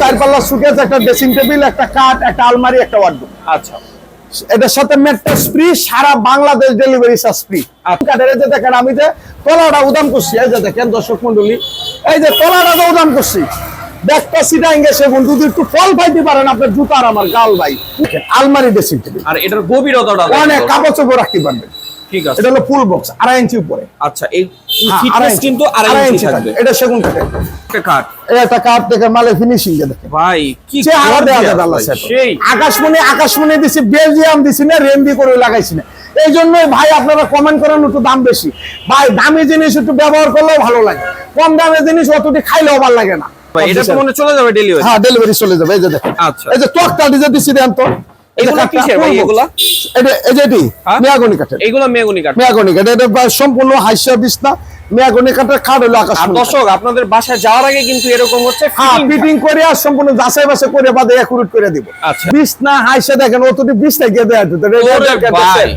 চার পাল্লা সুকেস একটা ড্রেসিং টেবিল একটা কাঠ একটা আলমারি একটা ওয়ার্ডরোব আচ্ছা। এটার সাথে ফ্রি সারা বাংলাদেশ ডেলিভারি চার্জ ফ্রি কাঠের যে দেখেন আমি যে তলাটা উদান করছি এই যে দেখেন দর্শক মন্ডলী এই যে তলাটা যে উদান করছি দেখটা সিটাইং গেছে বন্ধু যদি একটু ফল পাইতে পারেন আপনার জুতা আর আমার গাল ভাই। আলমারি ড্রেসিং টেবিল আর এটার গভীরতাটা অনেক। কাপড় চোপড় রাখতে পারবেন। ঠিক আছে। এটা হলো ফুল বক্স আড়াই ইঞ্চি উপরে। আচ্ছা এই হ্যাঁ, ফিটনেস কিন্তু আড়াই ইঞ্চি থাকবে। এটা সেগুন একটা কাঠ। কাঠ দেখে মালে ফিনিশিং ভাই কি যায় আল্লাহ সেই। আকাশমণি আকাশমণি দিছি বেলজিয়াম দিছি না রেন্ডি করে লাগাইছি না। এই জন্যই ভাই আপনারা কমেন্ট করেন একটু দাম বেশি। ভাই দামি জিনিস একটু ব্যবহার করলেও ভালো লাগে। কম দামের জিনিস অতটি খাইলেও ভালো লাগে না। ভাই, এটা তো মনে চলে যাবে ডেলিভারি হ্যাঁ ডেলিভারি চলে যাবে এই যে দেখেন। আচ্ছা। এই যে দিছি দেন তো। এগুলা কাঠটা, কিসের ভাই, এগুলা? এটা এই যে এটি হ্যাঁ? মেয়াগনি কাঠের। এইগুলো মেগুনি কাঠ। মেয়াগনি কাঠ। এটা সম্পূর্ণ হাইসা বিছনা মেয়াগনি কাঠের খাট হলো আর দর্শক আপনাদের বাসায় যাওয়ার আগে কিন্তু এরকম হচ্ছে হ্যাঁ ফিটিং করে আর সম্পূর্ণ যাচাই বাছাই করে বাদে একুরেট করে দিব। আচ্ছা। বিছনা হাইসা দেখেন অতটি বিছনা গিয়ে দেয় ওরে ভাই।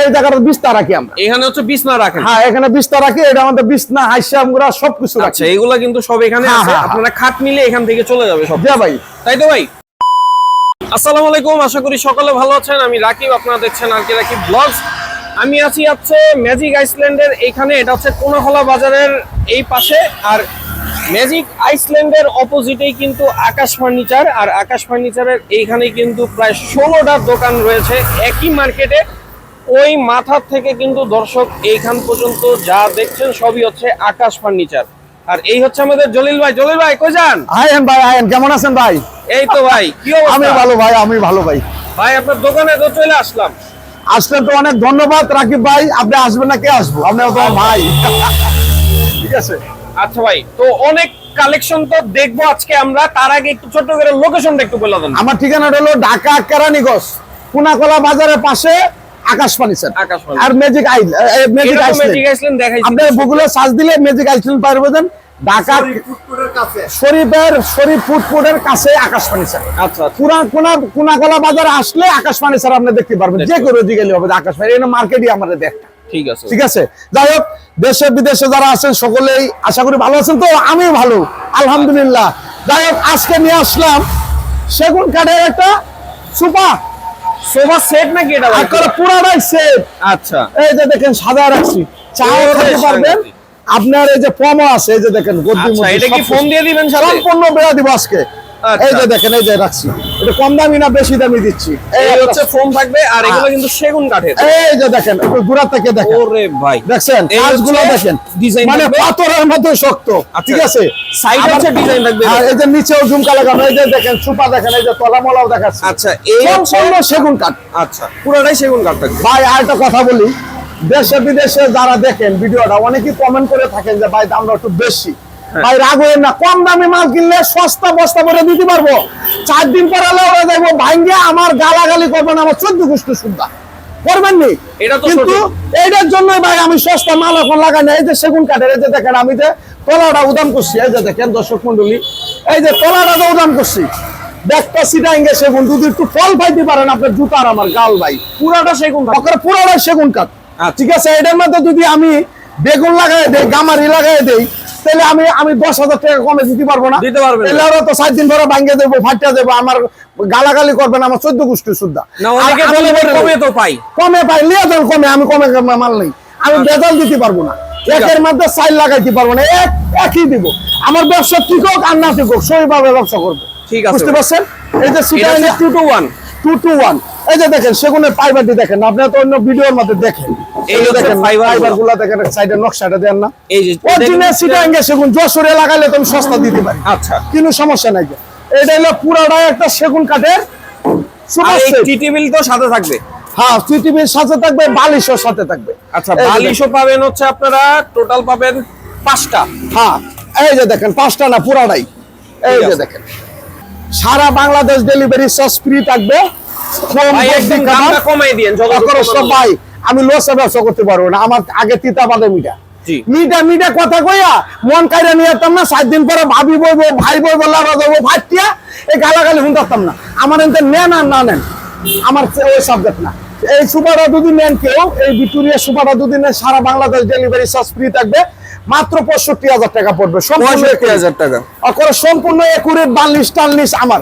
এই জায়গাটা বিছনা রাখি আমরা। এখানে হচ্ছে বিছনা রাখেন। হ্যাঁ এখানে বিছনা রাখি এটা আমাদের বিছনা হাইসা আমরা সবকিছু রাখি। আচ্ছা এগুলা কিন্তু সব এখানে হ্যাঁ, আছে। হ্যাঁ, আপনারা খাট মিলে এখান থেকে চলে যাবে সব যা ভাই। তাই তো ভাই? আসসালামু আলাইকুম, আশা করি সকলে ভালো আছেন। আমি রাকিব, আপনারা দেখছেন আর কি রাকিব ব্লগস। আমি আছি হচ্ছে ম্যাজিক আইসল্যান্ডের এইখানে, এটা হচ্ছে কোনাখলা বাজারের এই পাশে। আর ম্যাজিক আইসল্যান্ডের অপোজিটেই কিন্তু আকাশ ফার্নিচার, আর আকাশ ফার্নিচারের এইখানে কিন্তু প্রায় ষোলোটা দোকান রয়েছে একই মার্কেটে। ওই মাথার থেকে কিন্তু দর্শক এইখান পর্যন্ত যা দেখছেন সবই হচ্ছে আকাশ ফার্নিচার। আর এই হচ্ছে আমাদের জলিল ভাই। জলিল ভাই কই যান? আয়েন ভাই আয়েন কেমন আছেন ভাই? এই তো ভাই কি আমি ভালো ভাই আমি ভালো ভাই। ভাই আপনার দোকানে তো চলে আসলাম। আসলে তো অনেক ধন্যবাদ রাকিব ভাই আপনি আসবেন না কে আসব? আপনি তো ভাই। ঠিক আছে। আচ্ছা ভাই তো অনেক কালেকশন তো দেখব আজকে আমরা তার আগে একটু ছোট করে লোকেশনটা একটু বলে দেন। আমার ঠিকানাটা হলো ঢাকা কেরানীগঞ্জ কুনাকলা বাজারের পাশে আকাশ ফার্নিচার আকাশ ফার্নিচার। আর ম্যাজিক আইল ম্যাজিক আইসল্যান্ড ম্যাজিক আইসল্যান্ড দেখাইছি। আপনি গুগলে সার্চ দিলে ম্যাজিক আইসল্যান্ড পারবেন ঢাকা শরীফের শরীফ ফুডফুডের কাছে। আকাশ ফার্নিচার আচ্ছা আচ্ছা। পুরা কোনা কোনাকলা বাজারে আসলে আকাশ আপনি দেখতে পারবেন। যে কোনো জিগেলি হবে যে আকাশ ফার্নিচার মার্কেটই আমাদের দেখটা ঠিক আছে। ঠিক আছে? যাই হোক দেশে বিদেশে যারা আছেন সকলেই আশা করি ভালো আছেন তো? আমিও ভালো। আলহামদুলিল্লাহ। যাই হোক আজকে নিয়ে আসলাম সেগুন কাঠের একটা সুপা সোফা সেট নাকি এটা? একবারে পুরাটাই সেট আচ্ছা এই যে দেখেন সাদা রাখছি চাও খেতে পারবেন আপনার এই যে পমও আছে এই যে দেখেন গদ্দি আচ্ছা, এটা কি ফোন দিয়ে দিবেন? সম্পূর্ণ বেড়া দিব আজকে। এই যে দেখেন এই যে রাখছি। এটা কম দামি না বেশি দামি দিচ্ছি। এই হচ্ছে ফোম থাকবে আর এগুলো। কিন্তু সেগুন কাঠের। এই যে দেখেন একটু থেকে দেখেন। ওরে ভাই। দেখছেন? কাজগুলো দেখেন। design মানে পাথরের মতো শক্ত। ঠিক আছে? Side এ আবার- থাকবে। আর এই যে নিচেও ঝুমকা লাগানো এই যে দেখেন সুপা দেখেন এই যে তলা মলাও দেখাচ্ছে। আচ্ছা এই হচ্ছে সম্পূর্ণ সেগুন কাঠ। আচ্ছা পুরোটাই সেগুন কাঠ থাকবে। ভাই আর একটা কথা বলি। দেশে বিদেশে যারা দেখেন ভিডিওটা অনেকেই কমেন্ট করে থাকেন যে ভাই দামটা একটু বেশি। ভাই রাগ হইেন না কম দামে মাল কিনলে সস্তা বস্তা করে দিতে পারব। চার দিন পরে ওরা দেখব ভাঙ্গে আমার গালাগালি করবেন আমার চোদ্দ গোষ্ঠী সুদ্ধা করবেন নি? কিন্তু এইটার জন্যই ভাই আমি সস্তা মাল এখন লাগাই না এই যে সেগুন কাঠের এই যে দেখেন আমি যে তলাটা করছি এই যে দেখেন দর্শক মন্ডলী এই যে তলাটা করছি দেখটা সিটাইঙ্গে সেগুন যদি একটু ফল পাইতে পারেন আপনার জুতা আর আমার গাল ভাই। পুরাটা সেগুন পুরোটাই সেগুন কাঠ। আচ্ছা। ঠিক আছে এটার মধ্যে যদি আমি বেগুন লাগাই দেই গামারি লাগাই দেই তাহলে আমি আমি দশ হাজার টাকা কমে দিতে পারব না। দিতে পারবেন না। তাহলে আরও তো সাত দিন ভাঙ্গে দেবো ফাটিয়ে দেবো আমার গালাগালি করবেন আমার চোদ্দ ভাই কমে তো পাই। কমে পাই লিয়ে দেন কমে আমি কমে মাল নেই। আমি আচ্ছা। বেজাল দিতে পারব না। একের মধ্যে সাইল লাগাইতে পারব না এক একই দিব। আমার ব্যবসা ঠিক হোক আর না ঠিক হোক সেইভাবে ব্যবসা করব। ঠিক আছে বুঝতে পারছেন? এই যে সিটা two two one two two one এই যে দেখেন সেগুনের ফাইবারটি দেখেন আপনারা তো অন্য ভিডিওর মধ্যে দেখেন। এই যে দেখেন ফাইবারগুলো। দেখেন সাইডের নকশাটা দেন না। এই যে অরিজিনাল সিটাঙ্গে সেগুন যশোরে তুমি সস্তা দিতে পারি। আচ্ছা। কোনো সমস্যা নাই। এটা হলো পুরাটাই একটা সেগুন কাঠের সুপার তো সাথে থাকবে? হ্যাঁ সাথে থাকবে সাথে থাকবে। আচ্ছা বালিশও পাবেন হচ্ছে আপনারা টোটাল পাবেন পাঁচটা। হ্যাঁ এই যে দেখেন পাঁচটা না পুরাটাই এই যে দেখেন। সারা বাংলাদেশ ডেলিভারি চার্জ ফ্রি থাকবে। আমি লসে ব্যবসা করতে পারব না আমার আগে তিতা বাদে মিটা। মিটা মিটা কথা কইয়া মন কাইরা নিয়ে যেতাম না সাত দিন পরে ভাবি বইবো ভাই বইবো লাড়া দেবো এই গালাগালি শুনতাম না। আমার এনতে নেন আর না নেন আমার ওই সাবজেক্ট না। এই সুপারটা যদি নেন কেউ এই ভিক্টোরিয়া সুপারটা যদি নেন সারা বাংলাদেশ ডেলিভারি চার্জ ফ্রি থাকবে মাত্র পঁয়ষট্টি হাজার টাকা পড়বে সম্পূর্ণ টাকা। সম্পূর্ণ একুরেট বার্নিশ টার্নিশ আমার।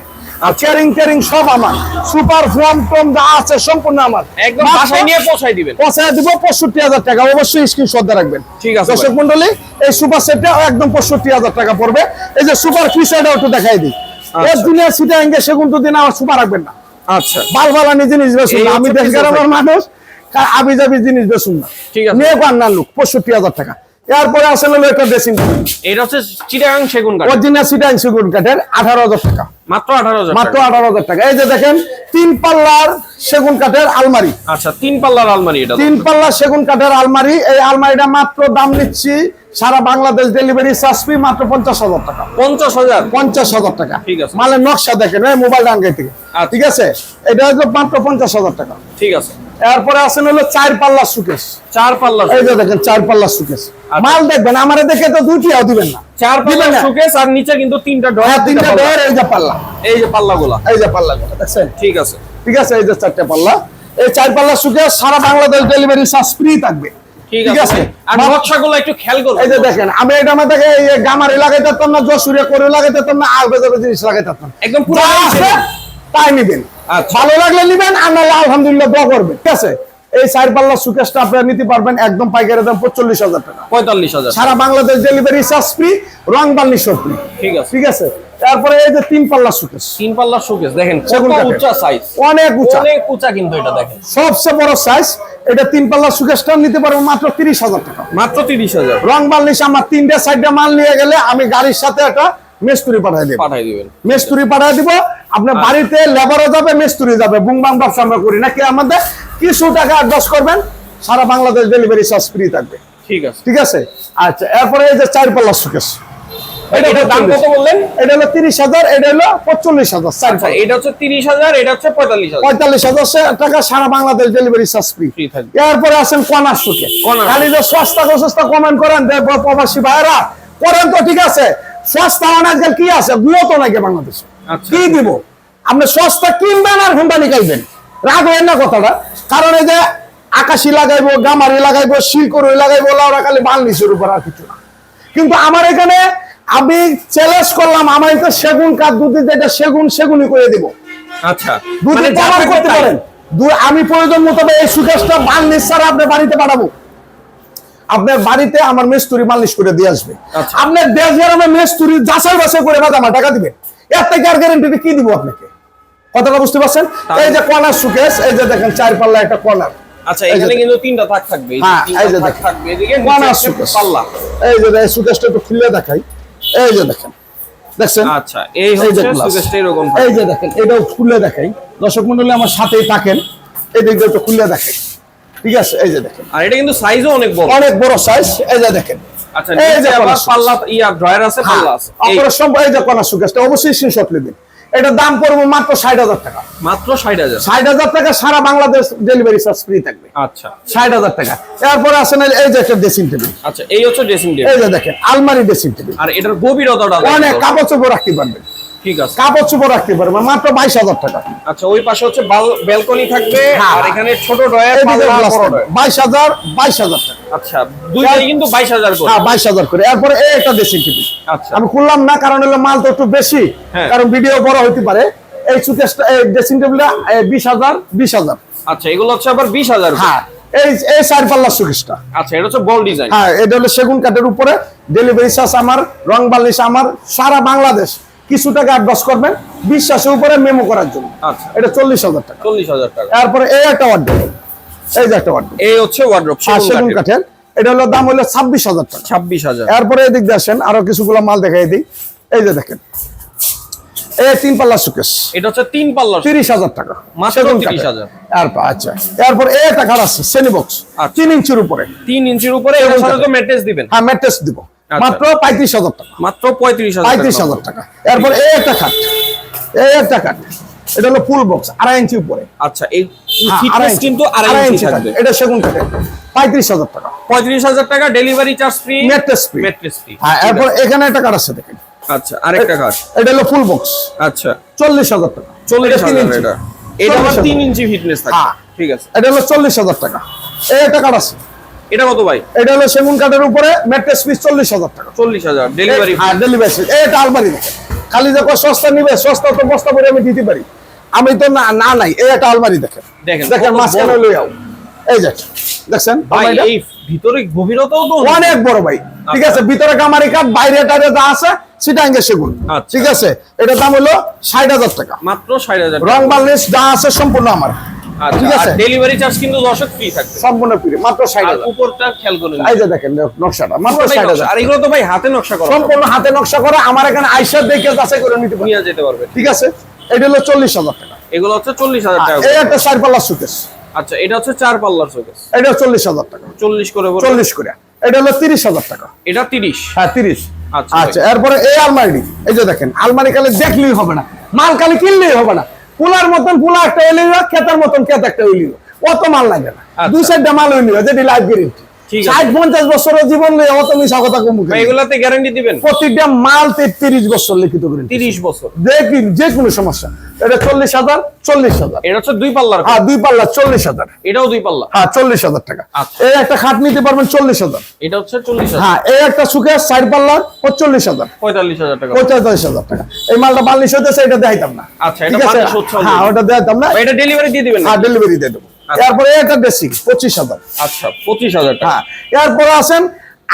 চেয়ারিং টেয়ারিং সব আমার। সুপার ফর্ম টম যা আছে সম্পূর্ণ আমার। একদম বাসায় নিয়ে পৌঁছাই দিবেন। পৌঁছায় দিব পঁয়ষট্টি হাজার টাকা। অবশ্যই স্ক্রিনশট দিয়ে রাখবেন। ঠিক আছে দর্শক মন্ডলী এই সুপার সেটটা একদম পঁয়ষট্টি হাজার টাকা পড়বে। এই যে সুপার একটু দেখাই দিই। এর দিনে সিটা এঙ্গে সেগুন তো দিন আমার সুপার রাখবেন না। আচ্ছা। বালবালানি জিনিস বেশুন এই আমি দেশ গ্রামের মানুষ কা- আবি জিনিস বেশুন না। ঠিক আছে। নিয়ে পান না লোক পঁয়ষট্টি হাজার টাকা। এরপরে আসলে হলো একটা ড্রেসিং এটা হচ্ছে চিটাগাং সেগুন কাঠ। অরিজিনাল সিটাং সেগুন কাঠের আঠারো হাজার টাকা। মাত্র আঠারো হাজার মাত্র টাকা। আঠারো হাজার টাকা। এই যে দেখেন তিন পাল্লার সেগুন কাঠের আলমারি। আচ্ছা তিন পাল্লার আলমারি এটা তিন পাল্লা সেগুন কাঠের আলমারি। এই আলমারিটা মাত্র দাম নিচ্ছি সারা বাংলাদেশ ডেলিভারি চার্জ ফি মাত্র পঞ্চাশ হাজার টাকা। পঞ্চাশ হাজার? পঞ্চাশ হাজার টাকা। ঠিক আছে। মালের নকশা দেখেন এই মোবাইল ডাঙ্গাই থেকে। আচ্ছা। ঠিক আছে? এটা হলো মাত্র পঞ্চাশ হাজার টাকা। ঠিক আছে। এরপরে আছেন হলো চার পাল্লা সুকেশ। চার পাল্লা এই যে দেখেন চার পাল্লা সুকেশ। মাল দেখবেন আমার দেখে তো দুইটিও দিবেন না। চার পাল্লা? শোকেস আর নিচে কিন্তু তিনটা হ্যাঁ ডয়ার তিনটা ডোর এই যে পাল্লা। এই যে পাল্লাগুলা। এই যে পাল্লা দেখছেন? ঠিক আছে। ঠিক আছে এই যে চারটা পাল্লা। এই চার পাল্লা সুকেশ সারা বাংলাদেশ ডেলিভারি চার্জ ফ্রি থাকবে। ঠিক আছে। আর নকশাগুলো একটু খেয়াল করুন। এই যে দেখেন আমি এটা এই যে গামারি পারতাম না জসুরে করে লাগাইতে পারতাম না আর বেজাবে জিনিস লাগাইতে পারতাম একদম পুরো। তাই নিবেন। আচ্ছা। ভালো লাগলে নিবেন আর নাহলে আলহামদুলিল্লাহ দোয়া করবেন ঠিক আছে? এই চার পাল্লা সুকেশটা আপনারা নিতে পারবেন একদম পাইকারি দাম পঁয়তাল্লিশ হাজার টাকা। পঁয়তাল্লিশ হাজার। সারা বাংলাদেশ ডেলিভারি চার্জ ফ্রি রং বার্নিশ ফ্রি ঠিক আছে। ঠিক আছে? তারপরে এই যে তিন পাল্লা সুকেশ তিন পাল্লা শোকেস দেখেন উঁচা সাইজ অনেক উঁচা। অনেক উঁচা কিন্তু এটা দেখেন। সবচেয়ে বড় সাইজ এটা তিন পাল্লা সুকেশটা নিতে পারব মাত্র তিরিশ হাজার টাকা। মাত্র তিরিশ হাজার। রং বার্নিশ আমার তিনটা সাইডটা মাল নিয়ে গেলে আমি গাড়ির সাথে একটা মেস্তুরি পাঠাই দেবো। পাঠাই দিবেন। মেস্তুরি পাঠাই দিব আপনার বাড়িতে লেবারও যাবে মেস্তুরি যাবে বুংবাং ব্যবসা আমরা করি। নাকি আমাদের কিছু টাকা অ্যাডভান্স করবেন সারা বাংলাদেশ ডেলিভারি চার্জ ফ্রি থাকবে। ঠিক আছে। ঠিক আছে? আচ্ছা এরপরে এই যে চার পাল্লা সুকেশ এটার দাম কত বললেন? এটা হলো এটা চার আচ্ছা পাল্লা। এটা হচ্ছে তিরিশ হাজার এটা হচ্ছে টাকা সারা Bangladesh delivery charge free free থাকবে। এরপরে আছেন কনার সুকে খালি যে সস্তা সস্তা কমেন্ট করেন প্রবাসী ভাইয়েরা করেন তো ঠিক আছে। সস্তা আজকাল কি আছে? গুলো তো নাকি বাংলাদেশে। আচ্ছা। কি দিব? আপনি সস্তা কিনবেন আর ঘণ্টা নিকাইবেন। রাগ হয় না কথাটা। কারণ এই যে আকাশি লাগাইবো গামারি লাগাইবো শিলকরই লাগাইবো লাউরা খালি বাল নিচের উপর আর কিছু না। কিন্তু আমার এখানে আমি চ্যালেঞ্জ করলাম আমার তো সেগুন কাঠ দুধ যেটা সেগুন সেগুনই করে দিব। আচ্ছা দুধ মানে করতে পারেন। আমি প্রয়োজন মতো এই সুকেশটা বার্নিশ ছাড়া আপনার বাড়িতে পাঠাবো আপনার বাড়িতে আমার মেস্তুরি মালিশ করে দিয়ে আসবে। আচ্ছা। আপনার দেশ গ্রামে মেস্তুরি যাচাই বাছাই করে বাদ আমার টাকা দিবেন এর থেকে আর গ্যারান্টি কি দিব আপনাকে? কথাটা বুঝতে পারছেন? এই যে কর্নার সুকেশ এই যে দেখেন চার পাল্লা একটা কর্নার আচ্ছা এখানে কিন্তু তিনটা থাক থাকবে। এই যে হ্যাঁ। থাকবে। এদিকে কর্নার সুকেশ পাল্লা। এই যে সুকেশটা একটু খুলে দেখাই। এই যে দেখেন দেখছেন? আচ্ছা এই হচ্ছে সুকেশটা এরকম এই যে দেখেন এটাও খুলে দেখাই। দর্শক মন্ডলী আমার সাথেই থাকেন। এই দিকটা একটু খুলে দেখাই। ঠিক আছে এই যে দেখেন। আর এটা কিন্তু সাইজও অনেক বড়। অনেক বড় সাইজ এই যে দেখেন। আচ্ছা এই যে পাল্লা ইয়া ড্রয়ার আছে পাল্লা আছে। এই এই যে কলা সুকেশটা অবশ্যই স্ক্রিনশট নেবেন। এটার দাম পড়বে মাত্র ষাট হাজার টাকা। মাত্র ষাট হাজার। ষাট হাজার টাকা সারা বাংলাদেশ ডেলিভারি চার্জ ফ্রি থাকবে। আচ্ছা। ষাট হাজার টাকা। এরপরে আসেন এই- এই যে একটা ড্রেসিং টেবিল আচ্ছা এই হচ্ছে ড্রেসিং এই যে দেখেন আলমারি ড্রেসিং টেবিল আর এটার গভীরতাটা অনেক। কাপড় চোপড় রাখতে পারবেন। ঠিক আছে। কাপড় চোপড় রাখতে পারবেন মাত্র বাইশ হাজার টাকা। আচ্ছা ওই পাশে হচ্ছে ব্যালকনি থাকবে হ্যাঁ। আর এখানে ছোট ড্রয়ার এদিকে পাল্লা glass বড় থাকবে। ড্রয়ার। বাইশ হাজার বাইশ হাজার টাকা। আচ্ছা দুইটাই কিন্তু বাইশ হাজার করে। হ্যাঁ বাইশ হাজার করে। এরপরে একটা ড্রেসিং টেবিল আচ্ছা। আমি খুললাম না কারণ হলো মাল তো একটু বেশি হ্যাঁ। কারণ ভিডিও বড় হইতে পারে। এই সুকেশটা এই ড্রেসিং টেবিলটা বিশ হাজার বিশ হাজার। আচ্ছা এগুলো হচ্ছে আবার বিশ হাজার হ্যাঁ এই এই চার পাল্লার সুকেশটা। আচ্ছা এটা হচ্ছে বল ডিজাইন হ্যাঁ এটা হলো সেগুন কাঠের উপরে ডেলিভারি চার্জ আমার রং বালিশ আমার সারা বাংলাদেশ। কিছু টাকা অ্যাডভান্স করবেন বিশ্বাসের উপরে মেমো করার জন্য। আচ্ছা। এটা চল্লিশ হাজার টাকা। চল্লিশ হাজার টাকা। তারপরে এই একটা ওয়ার্ড এই যে একটা ওয়ার্ড এই হচ্ছে ওয়ার্ড্রপ সেগুন কাঠের। এটা হলো দাম হলো ছাব্বিশ হাজার টাকা। ছাব্বিশ হাজার। এরপরে এদিক দিয়ে আসেন আরও কিছুগুলো মাল দেখাই দিই। এই যে দেখেন। এই তিন পাল্লা সুকেশ এটা হচ্ছে তিন পাল্লা তিরিশ হাজার টাকা। সেগুন 30,000 কাঠের। আচ্ছা। এরপর এই কাঠ আছে শ্রেণি বক্স আচ্ছা। তিন ইঞ্চির উপরে। তিন ইঞ্চির উপরে ম্যাট্রেস দিবেন। হ্যাঁ ম্যাট্রেস দিব। মাত্র পঁয়ত্রিশ হাজার টাকা। মাত্র পঁয়ত্রিশ পঁয়ত্রিশ হাজার টাকা। এরপর এই একটা খাট। এই একটা খাট। এটা হলো ফুল বক্স আড়াই ইঞ্চি উপরে। আচ্ছা এই হ্যাঁ, ফিটনেস কিন্তু আড়াই ইঞ্চি থাকবে। এটা সেগুন কাঠের পঁয়ত্রিশ হাজার টাকা। পঁয়ত্রিশ হাজার টাকা delivery charge free mattress free mattress free হ্যাঁ এরপর এখানে একটা কাঠ আছে দেখেন। আচ্ছা আরেকটা কাজ এটা হলো ফুল বক্স আচ্ছা। চল্লিশ হাজার টাকা। চল্লিশ হাজার। এটা। এটা আবার তিন ইঞ্চি ফিটনেস থাকে। ঠিক আছে। এটা হলো চল্লিশ হাজার টাকা। এই একটা কাঠ আছে। এটা কত ভাই? এটা হলো সেগুন কাঠের উপরে ম্যাট্রেস পিস চল্লিশ হাজার টাকা। চল্লিশ হাজার ডেলিভারি হ্যাঁ ডেলিভারি এটা আলমারি খালি দেখো সস্তা নিবে সস্তা তো বস্তা করে আমি দিতে পারি। আমি তো না না নাই এই একটা আলমারি দেখেন। দেখেন, দেখেন মাঝখানে লই এই যে দেখছেন? ভাই এই ভিতরে গভীরতাও তো অনেক। বড় ভাই। ঠিক আছে ভিতরে কামারি কাঠ বাইরে টাইরে যা আছে সেটা আঙ্গে সেগুন। আচ্ছা। ঠিক আছে এটার দাম হলো ষাট হাজার টাকা। মাত্র ষাট হাজার রং বার্নিশ যা আছে সম্পূর্ণ আমার। ঠিক আচ্ছা আছে ডেলিভারি চার্জ কিন্তু দর্শক ফ্রি থাকবে। সম্পূর্ণ ফ্রি মাত্র ষাট আর হাজার। উপরটা খেয়াল করে এই যে দেখেন নকশাটা মাত্র পুরোটাই ষাট নকশা। হাজার। আর এগুলো তো ভাই হাতে নকশা করা। সম্পূর্ণ হাতে নকশা করা। আমার এখানে আইসা দেখে যাচাই করে নিতে পারি নিয়ে যেতে পারবে ঠিক আছে? এটা হলো চল্লিশ হাজার টাকা। এগুলো হচ্ছে চল্লিশ হাজার টাকা এই একটা চার পাল্লা সুকেশ আচ্ছা এটা হচ্ছে চার পাল্লার এটা টাকা। চল্লিশ করে বলুন। চল্লিশ করে। এটা হলো তিরিশ হাজার টাকা। এটা তিরিশ। হ্যাঁ তিরিশ। আচ্ছা, আচ্ছা এরপরে এই আলমারি। এই যে দেখেন আলমারি কালে দেখলেই হবে না। মাল কালে কিনলেই হবে না। পুলার মতন পুলা একটা হইলেই হোক, খেতার মতন খেত একটা হইলেই হোক। অত মাল লাগে না আচ্ছা। দুই সাইডটা মাল হইলি যেটি লাইফ গ্যারেন্টি। ষাট পঞ্চাশ বছরের জীবন নিয়ে অত মিশা কথা কম এগুলাতে গ্যারান্টি দিবেন? প্রতিটা মাল তিরিশ বছর লিখিত করেন তিরিশ বছর। দেখি যে কোনো সমস্যা। এটা চল্লিশ হাজার চল্লিশ হাজার। এটা হচ্ছে দুই পাল্লার হ্যাঁ দুই পাল্লা চল্লিশ হাজার। এটাও দুই পাল্লা? হ্যাঁ চল্লিশ হাজার টাকা। আচ্ছা। এই একটা খাট নিতে পারবেন চল্লিশ হাজার। এটা হচ্ছে চল্লিশ হ্যাঁ এই একটা সুখে সাইড পাল্লার পঁয়তাল্লিশ হাজার। পঁয়তাল্লিশ হাজার টাকা। পঁয়তাল্লিশ হাজার টাকা। এই মালটা বাল্লিশ হইতেছে এটা দেখাইতাম না। আচ্ছা, এটা ঠিক আছে? হ্যাঁ। ওটা দেখাইতাম না। এটা ডেলিভারি দিয়ে দিবেন হ্যাঁ ডেলিভারি দিয়ে দেবো। এরপরে এটা বেশি পঁচিশ হাজার। আচ্ছা পঁচিশ হাজার হ্যাঁ এরপরে আছেন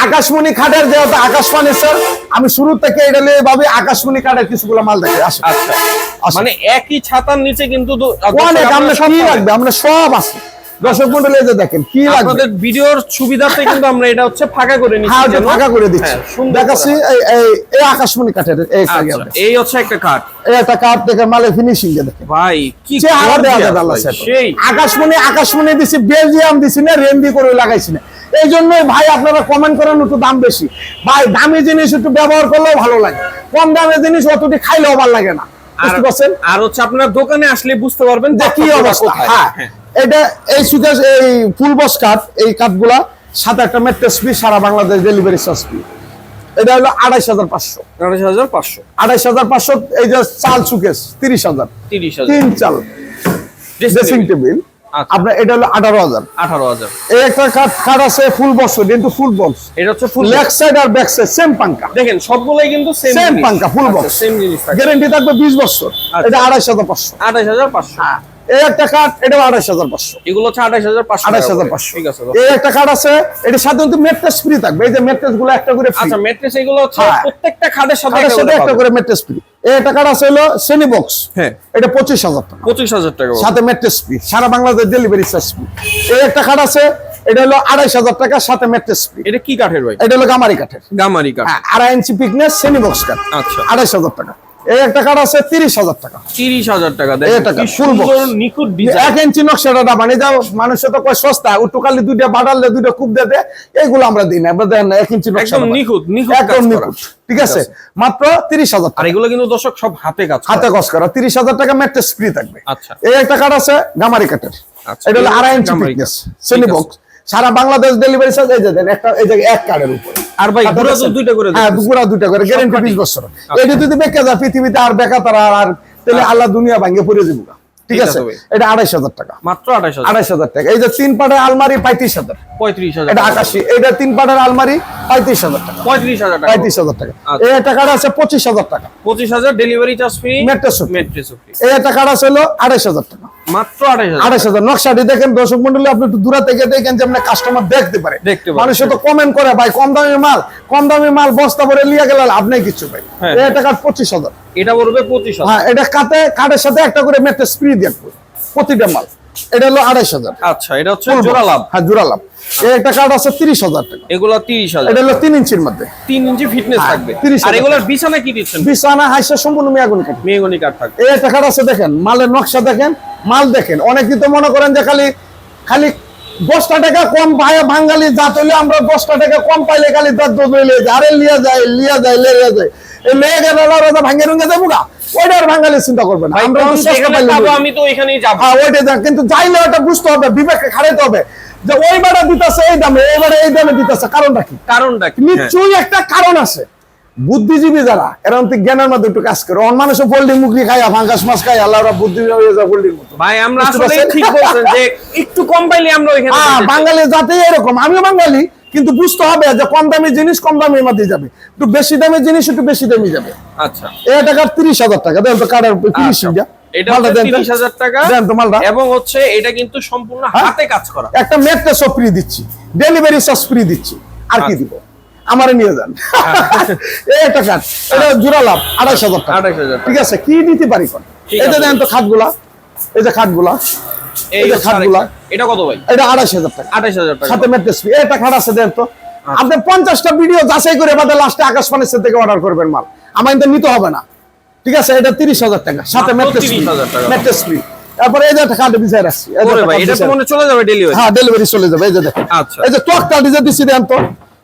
আকাশমণি খাটের যেহেতু আকাশবাণী স্যার আমি শুরু থেকে এটা নিয়ে ভাবি আকাশমণি খাটের কিছুগুলো মাল দেখে আসে আচ্ছা আচ্ছা। মানে একই ছাতার নিচে কিন্তু অনেক আমরা সব আমরা সব আছে। দর্শক মন্ডলী এই যে দেখেন কি লাগবে? আপনাদের ভিডিওর সুবিধাতে কিন্তু আমরা এটা হচ্ছে ফাঁকা করে নিচ্ছি হ্যাঁ ফাঁকা করে দিচ্ছি। হ্যাঁ, দেখাচ্ছি এই এই আকাশমণি কাঠের এই আচ্ছা, এই হচ্ছে একটা কাঠ। এই একটা কাঠ মালে ফিনিশিং দেখেন। ভাই কি আল্লাহ সেই। আকাশমণি আকাশমণি দিছি বেলজিয়াম দিছি না রেন্দি করে লাগাইছি না। এই জন্যই ভাই আপনারা কমেন্ট করেন একটু দাম বেশি। ভাই দামি জিনিস একটু ব্যবহার করলেও ভালো লাগে। কম দামের জিনিস অতটি খাইলেও ভালো লাগে না। বুঝতে পারছেন? আর আর হচ্ছে আপনার দোকানে আসলে বুঝতে পারবেন যে কি অবস্থা। হ্যাঁ। হ্যাঁ। এটা এই সুকেশ এই ফুল বস কাঠ এই কাঠগুলা সাথে একটা মেট্রেস ফি সারা বাংলাদেশ ডেলিভারি চার্জ ফি এটা হলো আড়াইশ হাজার পাঁচশো। আড়াইশ হাজার পাঁচশো। আড়াইশ হাজার পাঁচশো এই যে চাল সুকেশ তিরিশ হাজার। তিরিশ তিন চাল। ড্রেসিং টেবিল আচ্ছা। আপনার এটা হলো আঠারো হাজার। আঠারো হাজার। এই একটা কাঠ কাঠ আছে ফুল বক্স কিন্তু ফুল বক্স এটা হচ্ছে ফুল লেগ সাইড আর ব্যাক সাইড সেম পাঙ্কা। দেখেন সবগুলাই কিন্তু সেম পাঙ্কা ফুল বক্স সেম জিনিস গ্যারেন্টি থাকবে বিশ বছর। আচ্ছা। এটা আড়াইশ হাজার পাঁচশো। আঠাশ হাজার পাঁচশো। এই একটা কাঠ এটা আড়াইশ হাজার পাঁচশো। এগুলো হচ্ছে আঠাশ হাজার পাঁচশো আড়াইশ হাজার পাঁচশো। ঠিক আছে এই একটা কাঠ আছে এটা সাধারণত মেট্রেস ফ্রি থাকবে। এই যে মেট্রেসগুলো একটা করে আচ্ছা মেট্রেস এগুলো হচ্ছে হ্যাঁ। প্রত্যেকটা খাটের সাথে সাথে একটা করে মেট্রেস ফ্রি এই একটা আছে হলো সেনি বক্স হ্যাঁ। এটা পঁচিশ হাজার টাকা। পঁচিশ হাজার টাকা সাথে মেট্রেস ফ্রি সারা বাংলাদেশ ডেলিভারি চার্জ ফ্রি এই একটা কাঠ আছে এটা হলো আড়াইশ হাজার টাকা সাথে এটা কি কাঠের ভাই? এটা হলো গামারি কাঠের। গামারি কাঠ। হ্যাঁ, আড়াই ইঞ্চি সেমি বক্স কাঠ। আচ্ছা। আড়াইশ হাজার টাকা। এই একটা কাঠ আছে তিরিশ হাজার টাকা। তিরিশ হাজার টাকা। সুন্দর নিখুঁত এক ইঞ্চি নকশাটা মানে যাও মানুষ তো কয় সস্তা উটুকালি দুইটা দুইটা কূপ এইগুলো আমরা দিই না। আমরা দেন না এক ইঞ্চি নকশা নিখুঁত নিখুঁত কাজ একদম নিখুঁত ঠিক আছে? মাত্র তিরিশ হাজার আর এগুলো কিন্তু দর্শক সব হাতে কাজ হাতে কস করা তিরিশ হাজার টাকা ম্যাট্রেস ফ্রি থাকবে। আচ্ছা। এই একটা কাঠ আছে গামারি কাঠের। আচ্ছা। এটা হলো আড়াই ইঞ্চি আছে। বক্স সারা বাংলাদেশ ডেলিভারি চার্জ এই যে দেন একটা এই যে এক কার্ডের উপরে। আর ভাই, সাথে দুধ দুইটা করে হ্যাঁ দিতেছে। দুইটা করে গ্যারেন্টি সবকটি। বছর আচ্ছা। এটা যদি বেঁকে যায় পৃথিবীতে আর বেকা তারা আর তাহলে আল্লাহ দুনিয়া ভাঙ্গে পড়ে যাব ঠিক আছে? এটা আড়াইশ হাজার টাকা। মাত্র আড়াইশ হাজার। টাকা। এই যে তিন পাটের আলমারি পঁয়ত্রিশ হাজার। পঁয়ত্রিশ হাজার এটা। আকাশি। এটা তিন পাটের আলমারি পঁয়ত্রিশ হাজার টাকা। পঁয়ত্রিশ হাজার টাকা। পঁয়ত্রিশ হাজার টাকা। আচ্ছা। এই একটা আছে পঁচিশ হাজার টাকা। পঁচিশ হাজার delivery charge free Mattress free। এই একটা কার্ড আড়াইশ হাজার টাকা। মাত্র আড়াইশ হাজার নকশাটি দেখেন দর্শক মন্ডলী আপনি একটু দূরে থেকে দেখেন যে আপনার কাস্টমার দেখতে পারে। পারে। তো কমেন্ট করে ভাই কম দামি মাল কম দামি মাল বস্তা ভরে লিয়ে গেলে নেই কিছু ভাই। হ্যাঁ। এই একটা পঁচিশ হাজার। এটা পড়বে পঁচিশ হাজার। হ্যাঁ এটা কাটে কার্ডের সাথে একটা করে মেটে স্প্রি দেখব প্রতিটা মাল। এটা হলো আড়াইশ হাজার। আচ্ছা এটা হচ্ছে জোড়া লাভ। হ্যাঁ জোড়া লাভ। একটা কার্ড আছে তিরিশ হাজার টাকা। এগুলো তিরিশ হাজার। এটা হলো তিন ইঞ্চির মধ্যে। তিন ইঞ্চি ফিটনেস হ্যাঁ, থাকবে। 30 আর এগুলোর বিছানা কি দিচ্ছেন? বিছানা হাইসা সম্পূর্ণ মেয়াগুনি কাঠ মেয়াগুনি কাঠ থাকবে। এই একটা কার্ড আছে দেখেন মালের নকশা দেখেন মাল দেখেন। অনেকে তো মনে করেন যে খালি খালি দশটা টাকা কম পায় বাঙালি জাত হইলে আমরা দশটা টাকা কম পাইলে খালি দাঁত দোষ হইলে আরে লিয়া যায় লিয়া যায় লিয়া যায়। এই লেগে গেলে রাজা ভাঙ্গে রুঙ্গে দেবো গা? ওইটা আর বাঙালি চিন্তা করবে না। আমরা আমি তো ওইখানেই যাব। হ্যাঁ ওইটা দেখ কিন্তু যাইলে ওটা বুঝতে হবে বিবেকে খাড়াইতে হবে। যে ওই বেড়া দিতেছে এই দামে এই বেড়া এই দামে দিতেছে কারণটা কি? কারণটা কি? হ্যাঁ। নিশ্চয়ই একটা কারণ আছে। বুদ্ধিজীবী যারা তো জ্ঞানের মধ্যে একটু কাজ করে। অন মানুষ পোল্ট্রি মুখরি খায় ফাঙ্গাস মাছ খায় আল্লাহ ওরা বুদ্ধিজীবী হয়ে যায় মতো। ভাই আমরা আসলে ঠিক বলছেন যে একটু কম পাইলে আমরা ওইখানে হ্যাঁ বাঙালি জাতি এরকম আমিও বাঙালি কিন্তু বুঝতে হবে যে কম দামি জিনিস কম দামের মধ্যে যাবে। একটু বেশি দামি জিনিস একটু বেশি দামি যাবে। আচ্ছা। এই টাকা তিরিশ হাজার টাকা দেন তো তিরিশ আচ্ছা। এটা। তিরিশ হাজার টাকা। এবং হচ্ছে এটা কিন্তু সম্পূর্ণ হ্যাঁ? হাতে কাজ করা। একটা ম্যাট্রেস ফ্রি দিচ্ছি। ডেলিভারি চার্জ ফ্রি দিচ্ছি। আর কি আচ্ছা। দিব? আমারে নিয়ে যান। একটা কাঠ এটা জোড়া লাভ আড়াইশ হাজার টাকা। 28,000 টাকা। ঠিক আছে কি নিতে পারি কোন যে দেন তো খাটগুলা এই যে খাটগুলা এই যে খাটগুলা। এটা কত ভাই? এটা আড়াইশ হাজার টাকা। আঠাশ হাজার টাকা। সাথে ম্যাট্রেস এটা খাট আছে দেন তো। আচ্ছা। আপনি পঞ্চাশটা ভিডিও যাচাই করে বাদে লাস্টে আকাশ ফার্নিচার থেকে অর্ডার করবেন মাল। আমার নিতে হবে না। ঠিক আছে এটা তিরিশ হাজার টাকা। সাথে ম্যাট্রেস ফ্রি 30,000 টাকা। ম্যাট্রেস ফ্রি তারপরে এই যে একটা ভাই খাট এটা মনে চলে যাবে ডেলিভারি হ্যাঁ ডেলিভারি চলে যাবে। এই যে দেখেন। আচ্ছা। এই যে ডিজে দিছি দেন তো।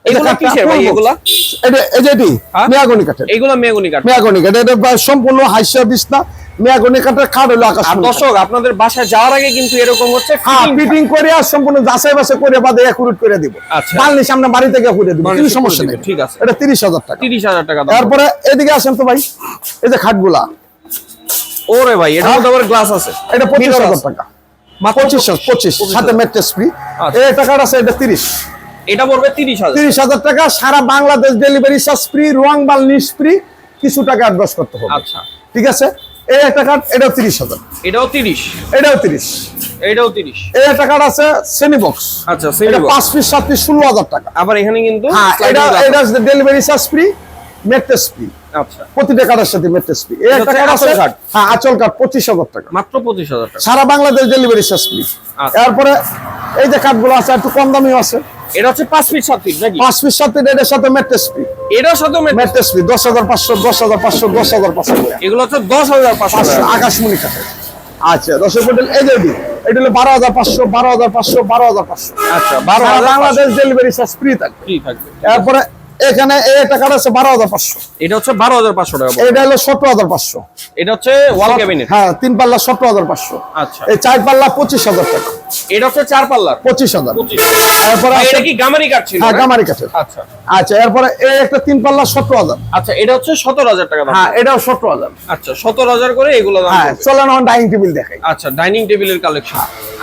এগুলা কিসের ভাই full box। এটা এটি হ্যাঁ? মেয়াগনি কাঠের। এইগুলো মেগুনি কাঠ। মেয়াগনি কাঠ এটা সম্পূর্ণ হাইসা বিছনা। মেয়াগনি কাঠের খাট হলো আকাশ দর্শক আপনাদের বাসায় যাওয়ার আগে কিন্তু এরকম হচ্ছে হ্যাঁ ফিটিং করে আর সম্পূর্ণ যাচাই বাছাই করে বাদে একুরেট করে দিব। বালনি সামনে বাড়ি থেকে করে দিব কোনো সমস্যা নেই। ঠিক আছে। এটা তিরিশ হাজার টাকা। তারপরে এদিকে আসেন তো ভাই এই যে খাটগুলা। ওরে ভাই এটা আবার গ্লাস আছে। এটা পঁচিশ Mirror হাজার আছে। টাকা। মাত্র পঁচিশ পঁচিশ সাথে ম্যাট্রেস ফ্রি আচ্ছা। এই টাকাটা আছে এটা তিরিশ। এটা পড়বে তিরিশ হাজার। তিরিশ হাজার টাকা সারা বাংলাদেশ ডেলিভারি চার্জ ফ্রি রোয়াং বাল নিস ফ্রি কিছু টাকা অ্যাডভান্স করতে হবে। আচ্ছা। ঠিক আছে? এই একটা কার্ড এটাও তিরিশ হাজার। এটাও তিরিশ। এটাও তিরিশ। এটাও তিরিশ। এই একটা কার্ড আছে সেমি বক্স আচ্ছা এটা সেমি পাঁচ পিস সাত পিস ষোলো হাজার টাকা। আবার এখানে কিন্তু হ্যাঁ এটা এটা ডেলিভারি চার্জ ফ্রি মেট্রেস আচ্ছা। প্রতিটা কার্ডের সাথে মেট্রেস ফ্রি এই একটা হচ্ছে আছে হ্যাঁ আচল পঁচিশ হাজার টাকা। মাত্র পঁচিশ হাজার টাকা। সারা বাংলাদেশ ডেলিভারি চার্জ ফ্রি। এরপরে এই যে কার্ডগুলো আছে একটু কম দামিও আছে। এটা হচ্ছে পাঁচ ফিট সাত ফিট নাকি? পাঁচ পিস সাথে এটার সাথে মেট্রেস ফ্রি এটার সাথে মেট্রেস ফ্রি দশ হাজার পাঁচশো দশ হাজার পাঁচশো দশ হাজার পাঁচশো করে। এগুলো হচ্ছে দশ হাজার পাঁচশো পাঁচশো টাকা। আকাশমণি কাঠে। আচ্ছা দশ পয়েন্ট এই যে এটা হলো বারো হাজার পাঁচশো বারো হাজার পাঁচশো বারো হাজার পাঁচশো। আচ্ছা বারো বাংলাদেশ ডেলিভারি চার্জ ফ্রি থাকবে। ফ্রি থাকবে। এরপরে এখানে এই টাকাটা আছে বারো হাজার পাঁচশো। এটা হচ্ছে বারো হাজার পাঁচশো টাকা এটা হলো সতেরো হাজার পাঁচশো। এটা হচ্ছে ওয়াল ক্যাবিনেট? হ্যাঁ তিন পাল্লা সতেরো হাজার পাঁচশো। আচ্ছা। এই চার পাল্লা পঁচিশ হাজার টাকা। এটা হচ্ছে চার পাল্লার। পঁচিশ হাজার এরপরে এটা কি গামারি কাঠ ছিল হ্যাঁ গামারি কাঠের। আচ্ছা। আচ্ছা এরপরে এই একটা তিন পাল্লা সতেরো হাজার। আচ্ছা এটা হচ্ছে সতেরো হাজার টাকা হ্যাঁ এটাও সতেরো হাজার। আচ্ছা সতেরো হাজার করে এগুলো হ্যাঁ চলেন আমার ডাইনিং টেবিল দেখাই। আচ্ছা ডাইনিং টেবিলের কালেকশন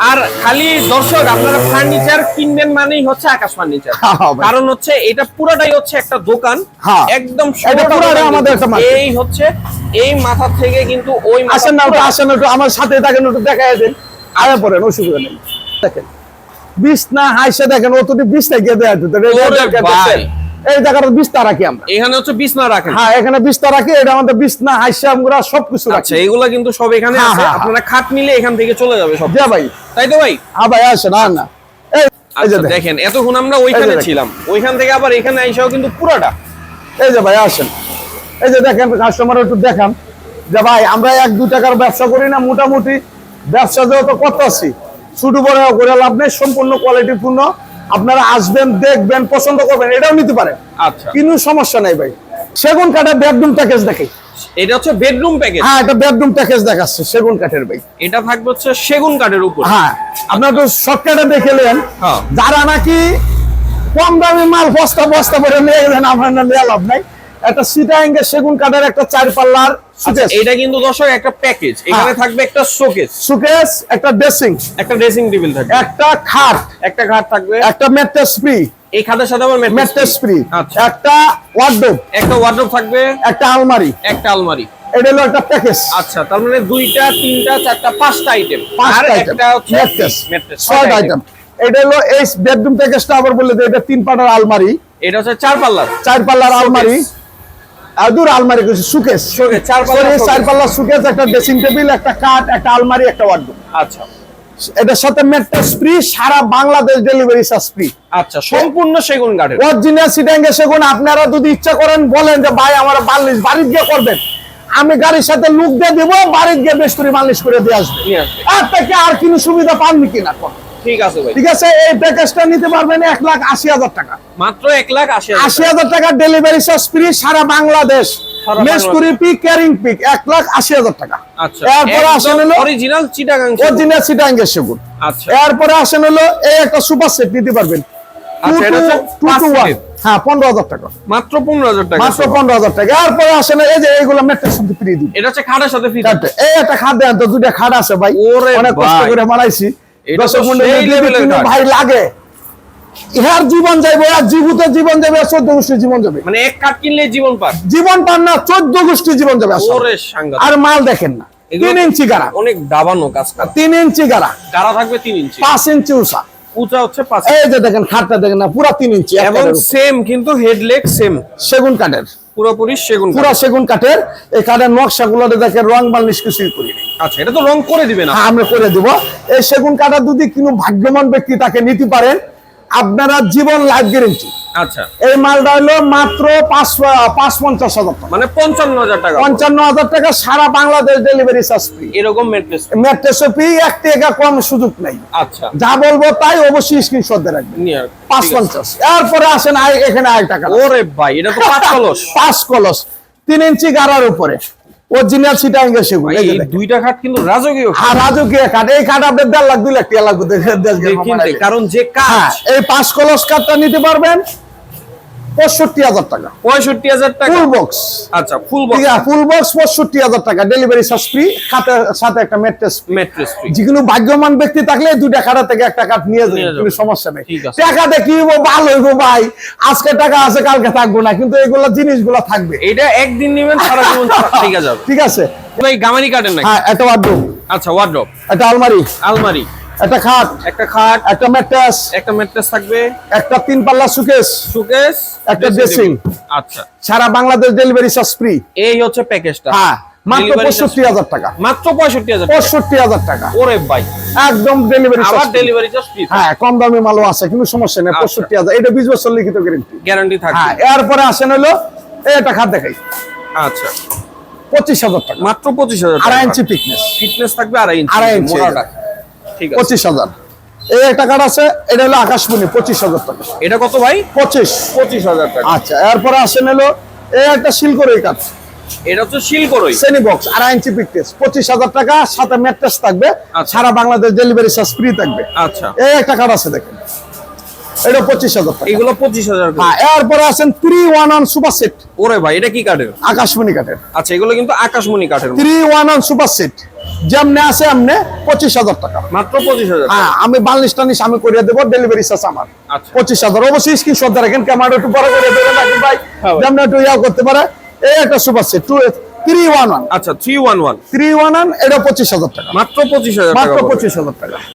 আর খালি দর্শক আপনারা ফার্নিচার কিনবেন মানেই হচ্ছে আকাশ ফার্নিচার হ্যাঁ, হ্যাঁ। কারণ হচ্ছে এটা পুরোটাই হচ্ছে একটা দোকান। হ্যাঁ। একদম আমাদের। এই হচ্ছে এই মাথা থেকে কিন্তু ওই আসেন না আসেন আমার সাথে একটু দেখাই দেন। পড়েন অসুবিধা নেই। দেখেন বিষ না হাইসে দেখেন অতটি বিষ যেত এই জায়গাটা বিস্তা রাখি আমরা। এখানে হচ্ছে বিছনা রাখেন। হ্যাঁ এখানে বিস্তা রাখি এটা আমাদের বিছনা হাইসা আমরা সবকিছু আচ্ছা রাখি এগুলা কিন্তু সব এখানে হ্যাঁ, আছে। হ্যাঁ, আপনারা খাট নিলে এখান থেকে চলে যাবে সব। যা ভাই। তাই তো ভাই? হ্যাঁ ভাই আসে না না। আচ্ছা দেখেন। এতক্ষণ আমরা ওইখানে ছিলাম। ওইখান থেকে আবার এখানে আইসাও কিন্তু পুরাটা। এই যে ভাই আসেন। এই যে দেখেন কাস্টমার একটু দেখান। যে ভাই আমরা এক দু টাকার ব্যবসা করি না মোটামুটি ব্যবসা যেহেতু করতেছি ছোট বড় করে লাভ নেই সম্পূর্ণ কোয়ালিটি পূর্ণ। আপনারা আসবেন দেখবেন পছন্দ করবেন এটাও নিতে পারেন। আচ্ছা। কোনো সমস্যা নাই ভাই। সেগুন কাঠের বেডরুম প্যাকেজ দেখে এটা হচ্ছে বেডরুম প্যাকেজ হ্যাঁ এটা বেডরুম প্যাকেজ দেখাচ্ছে সেগুন কাঠের ভাই। এটা থাকবে হচ্ছে সেগুন কাঠের উপর। হ্যাঁ আপনার তো শর্টকাটে দেখেলেন হ্যাঁ। যারা নাকি কম দামি মাল বস্তা বস্তা করে নিয়ে গেলেন আপনার না নেওয়া লাভ নাই। একটা সিটাঙ্গে সেগুন কাঠের একটা চার পাল্লার আচ্ছা এটা কিন্তু দর্শক একটা প্যাকেজ এখানে। থাকবে একটা শোকেস সুকেস একটা ড্রেসিং একটা ড্রেসিং টেবিল থাকবে। একটা খাট। একটা খাট থাকবে। একটা ম্যাট্রেস ফ্রি এই খাটের সাথে আবার ম্যাট্রেস ফ্রি। একটা ওয়ার্ডরোব একটা ওয়ার্ডরোব থাকবে। একটা আলমারি। একটা আলমারি। এটা হলো একটা প্যাকেজ আচ্ছা তার মানে দুইটা তিনটা চারটা পাঁচটা আইটেম আর একটা হচ্ছে ম্যাট্রেস ছয়টা আইটেম এটা হলো এই বেডরুম প্যাকেজটা আবার বলে যে এটা তিন পাটার আলমারি। এটা হচ্ছে চার পাল্লার। চার পাল্লার আলমারি। দূর আলমারি কিছু Showcase, চার পাল্লার সুকেস। একটা ড্রেসিং টেবিল একটা কাঠ একটা আলমারি একটা ওয়ার্ডরোব আচ্ছা। এটার সাথে ম্যাট্রেস ফ্রি সারা বাংলাদেশ ডেলিভারি চার্জ ফ্রি আচ্ছা সম্পূর্ণ সেগুন কাঠের অরিজিনাল সিটাঙ্গে সেগুন আপনারা যদি ইচ্ছা করেন বলেন যে ভাই আমার বার্নিশ বাড়িতে গিয়ে করবেন। আমি গাড়ির সাথে লুক দিয়ে দিব বাড়ির গিয়ে বেশ করে বার্নিশ করে দিয়ে আসবে। আর থেকে আর কোনো সুবিধা পাননি কিনা কোন? ঠিক আছে ভাই। ঠিক আছে এই প্যাকেজটা নিতে পারবেন এক লাখ আশি হাজার টাকা। মাত্র এক লাখ আশি হাজার আশি হাজার টাকা ডেলিভারি চার্জ ফ্রি সারা বাংলাদেশ। মেসকুরি পিক ক্যারিং পিক এক লাখ আশি হাজার টাকা। আচ্ছা এরপরে আসেন হলো অরিজিনাল চিটাগাং অরিজিনাল সেগুন। আচ্ছা। এরপরে আসেন হলো এই একটা সুপার সেট নিতে পারবেন। আচ্ছা। হ্যাঁ পনেরো হাজার টাকা। মাত্র পনেরো হাজার টাকা। মাত্র পনেরো হাজার টাকা। এরপরে আসে না এই যে এইগুলো দিই এটা হচ্ছে খাটের সাথে। এই একটা খাট দেন তো দুইটা খাট আছে ভাই। অনেক কষ্ট করে বানাইছি। ভাই লাগে। ইহার জীবন যাইবে আর জীবিত জীবন যাবে আর চোদ্দ গোষ্ঠী জীবন যাবে। মানে এক কাঠ কিনলে জীবন পার। জীবন পান না চোদ্দ গোষ্ঠী জীবন যাবে। আর মাল দেখেন না তিন ইঞ্চি গাড়া। অনেক দাবানো কাজ তিন ইঞ্চি গাড়া। গাড়া থাকবে তিন ইঞ্চি। পাঁচ ইঞ্চি উষা উঁচা হচ্ছে পাঁচ এই যে দেখেন খাটটা দেখেন না পুরা তিন ইঞ্চি এবং সেম কিন্তু হেডলেগ সেম সেগুন কাঠের। পুরোপুরি সেগুন পুরো সেগুন কাঠের। এই কাঠের নকশা দেখে রং বার্নিশ কিছুই করিনি। আচ্ছা এটা তো রং করে দিবে না হ্যাঁ, আমরা করে দিব। এই সেগুন কাঠের যদি কোনো ভাগ্যমান ব্যক্তি তাকে নিতে পারেন আপনারা জীবন লাইফ গ্যারেন্টি আচ্ছা। এই মালটা হলো মাত্র পাঁচ পাঁচ পঞ্চাশ হাজার টাকা। মানে পঞ্চান্ন হাজার টাকা। পঞ্চান্ন হাজার টাকা সারা বাংলাদেশ ডেলিভারি চার্জ ফ্রি এরকম মেট্রেস মেট্রেসপি এক টাকা কম সুযোগ নাই। আচ্ছা। যা বলব তাই অবশ্যই স্ক্রিনশট দিয়ে রাখবেন। পাঁচ পঞ্চাশ। এরপরে আসেন এখানে আই টাকা ওরে ভাই এটা তো পাঁচ কলস। পাঁচ কলস। তিন ইঞ্চি গাড়ার উপরে। অরিজিনাল সিটাঙ্গের সেগুন এই। দুইটা খাট কিন্তু রাজকীয় খাট। আর রাজকীয় কাঠ এই কাঠ আপনার দেড় লাখ দুই লাখ টাকা লাগবে কারণ যে হ্যাঁ কাজ এই পাঁচ কলস কাঠটা নিতে পারবেন পঁয়ষট্টি হাজার টাকা। পঁয়ষট্টি হাজার টাকা? ফুল বক্স আচ্ছা ফুল বক্স পঁয়ষট্টি হাজার টাকা। ডেলিভারি চার্জ ফ্রি সাথে সাথে একটা মেট্রেস মেট্রেস ফ্রি যেগুলো ভাগ্যবান ব্যক্তি থাকলে দুইটা খাটা থেকে একটা কাঠ নিয়ে যাবে। কোনো সমস্যা নেই। আছে। টাকাতে কি হইবো? ভালো হইবো ভাই। আজকে টাকা আছে কালকে থাকব না। কিন্তু এগুলো জিনিসগুলো থাকবে। এটা একদিন নেবেন সারা জীবন ঠিক যাবে। ঠিক আছে। ভাই গামারি কাটেন নাকি? হ্যাঁ একটা ওয়ার্ডরোব আচ্ছা ওয়ার্ড্রপ একটা আলমারি। আলমারি। একটা খাট একটা খাট একটা ম্যাট্রেস একটা ম্যাট্রেস থাকবে। একটা তিন পাল্লা সুকেস সুকেস একটা dressing। আচ্ছা। সারা বাংলাদেশ ডেলিভারি চার্জ ফ্রি এই হচ্ছে প্যাকেজটা হ্যাঁ মাত্র Delivery পঁয়ষট্টি হাজার টাকা। মাত্র পঁয়ষট্টি হাজার পঁয়ষট্টি হাজার টাকা। ওরে ভাই। একদম ডেলিভারি আবার ডেলিভারি চার্জ ফ্রি হ্যাঁ কম দামি মালও আছে কিন্তু সমস্যা নেই আচ্ছা। পঁয়ষট্টি হাজার। এটা বিশ বছর লিখিত গ্যারেন্টি গ্যারান্টি হ্যাঁ এরপরে আসেন হলো একটা খাট দেখাই। আচ্ছা। পঁচিশ হাজার টাকা। মাত্র পঁচিশ হাজার আড়াই ইঞ্চি পিকনেস ফিটনেস থাকবে আড়াই ইঞ্চি। আড়াই ইঞ্চি। পঁচিশ হাজার। এই একটা কাঠ আছে এটা হলো আকাশমণি পঁচিশ হাজার টাকা। এটা কত ভাই? পঁচিশ। পঁচিশ হাজার টাকা। আচ্ছা এরপরে আসেন হলো এই একটা শিলকড়ি কাঠ এটা শিলকরই বক্স ইঞ্চি পিকনেস পঁচিশ হাজার টাকা সাথে ম্যাট্রেস থাকবে। আচ্ছা। সারা বাংলাদেশ ডেলিভারি চার্জ ফ্রি থাকবে। আচ্ছা। এই একটা কাঠ আছে দেখেন। এটা পঁচিশ হাজার টাকা। এগুলো পঁচিশ হাজার। হ্যাঁ এরপরে আছেন three one one super set ওরে ভাই এটা কি কাঠের আকাশমণি কাঠের আচ্ছা এগুলো কিন্তু আকাশমণি কাঠের three one one super set যেমনে আছে এমনি পঁচিশ হাজার টাকা। মাত্র পঁচিশ হাজার হ্যাঁ আমি বাল্লিশ টানিশ আমি করিয়া দেবো ডেলিভারি চার্জ আমার। আচ্ছা। পঁচিশ হাজার। অবশ্যই স্ক্রিনশট রাখেন ক্যামেরা একটু বড় করে দেবেন ভাই? যেমনি ভাই। একটু ইয়া করতে পারে এই একটা super set two three one one আচ্ছা three one one three one one এটা পঁচিশ হাজার টাকা। মাত্র পঁচিশ হাজার মাত্র পঁচিশ হাজার টাকা।